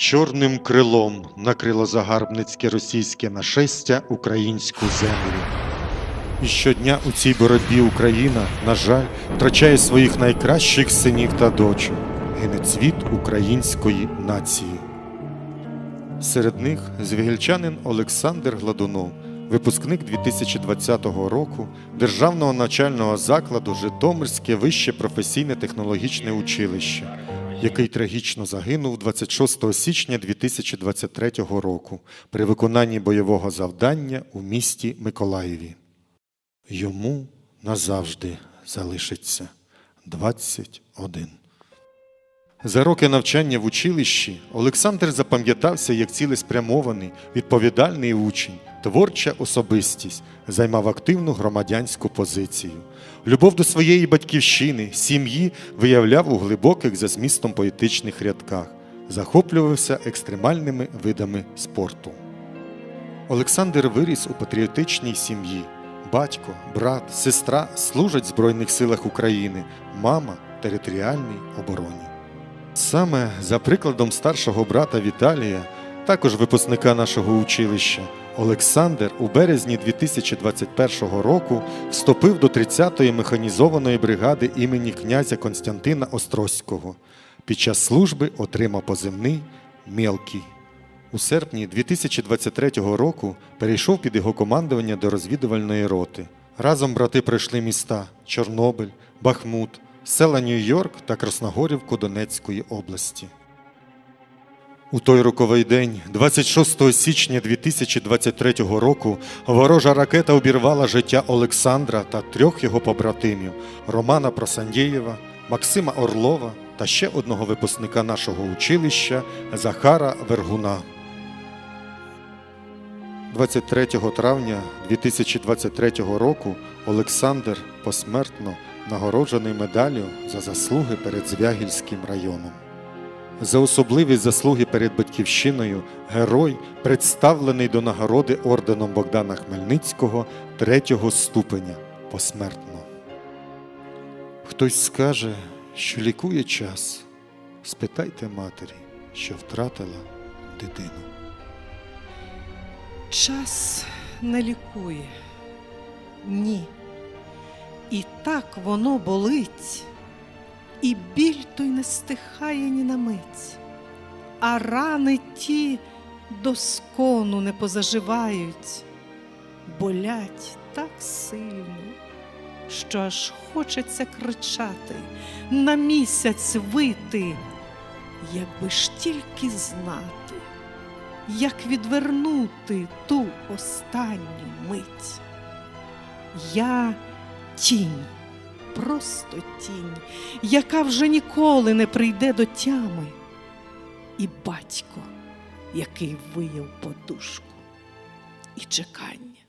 Чорним крилом накрило загарбницьке російське нашестя українську землю. І щодня у цій боротьбі Україна, на жаль, втрачає своїх найкращих синів та дочок, гине цвіт української нації. Серед них звігельчанин Олександр Гладунов, випускник 2020 року Державного навчального закладу Житомирське вище професійне технологічне училище, який трагічно загинув 26 січня 2023 року при виконанні бойового завдання у місті Миколаєві. Йому назавжди залишиться 21. За роки навчання в училищі Олександр запам'ятався як цілеспрямований, відповідальний учень, творча особистість, займав активну громадянську позицію. Любов до своєї батьківщини, сім'ї виявляв у глибоких за змістом поетичних рядках, захоплювався екстремальними видами спорту. Олександр виріс у патріотичній сім'ї. Батько, брат, сестра служать в Збройних силах України, мама територіальній обороні. Саме за прикладом старшого брата Віталія, також випускника нашого училища, Олександр у березні 2021 року вступив до 30-ї механізованої бригади імені князя Константина Острозького. Під час служби отримав позивний Мелкий. У серпні 2023 року перейшов під його командування до розвідувальної роти. Разом брати пройшли міста Чорнобиль, Бахмут, села Нью-Йорк та Красногорівку Донецької області. У той роковий день, 26 січня 2023 року, ворожа ракета обірвала життя Олександра та трьох його побратимів Романа Просандєєва, Максима Орлова та ще одного випускника нашого училища Захара Вергуна. 23 травня 2023 року Олександр посмертно нагороджений медаллю за заслуги перед Звягільським районом. За особливі заслуги перед батьківщиною герой представлений до нагороди орденом Богдана Хмельницького третього ступеня посмертно. Хтось скаже, що лікує час. Спитайте матері, що втратила дитину. Час не лікує. Ні. І так воно болить, і біль той не стихає ні на мить, а рани ті до скону не позаживають, болять так сильно, що аж хочеться кричати, на місяць вити, якби ж тільки знати як відвернути ту останню мить. Я тінь, просто тінь, яка вже ніколи не прийде до тями, і батько, який вияв подушку і чекання.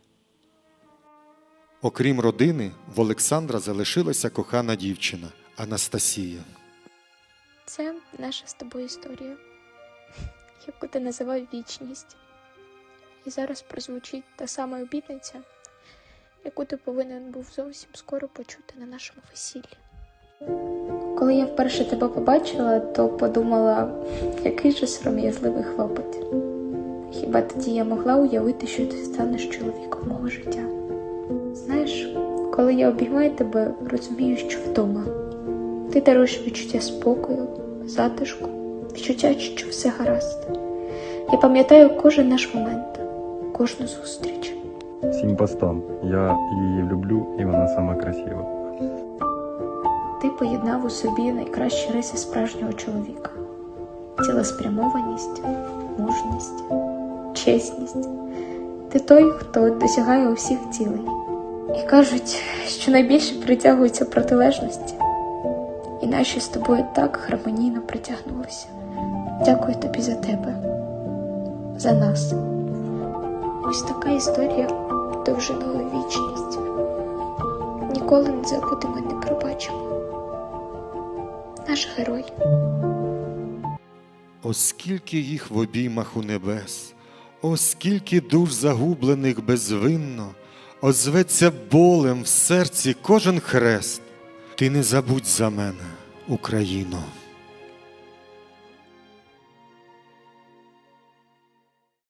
Окрім родини, в Олександра залишилася кохана дівчина Анастасія. Це наша з тобою історія, яку ти називав вічність. І зараз прозвучить та сама обітниця, яку ти повинен був зовсім скоро почути на нашому весіллі. Коли я вперше тебе побачила, то подумала, який же сором'язливий хлопець. Хіба тоді я могла уявити, що ти станеш чоловіком мого життя? Знаєш, коли я обіймаю тебе, розумію, що вдома. Ти даруєш відчуття спокою, затишку, відчуття, що все гаразд. Я пам'ятаю кожен наш момент, кожну зустріч. Всім постам. Я її люблю і вона сама красива. Ти поєднав у собі найкращі риси справжнього чоловіка: цілеспрямованість, мужність, чесність. Ти той, хто досягає усіх цілей. І кажуть, що найбільше притягуються протилежності. І наші з тобою так гармонійно притягнулися. Дякую тобі за тебе, за нас. Ось така історія довжиною вічність. Ніколи не забудемо не пробачимо. Наш герой. Оскільки їх в обіймах у небес, оскільки душ загублених безвинно, озветься болем в серці кожен хрест. Ти не забудь за мене, Україно.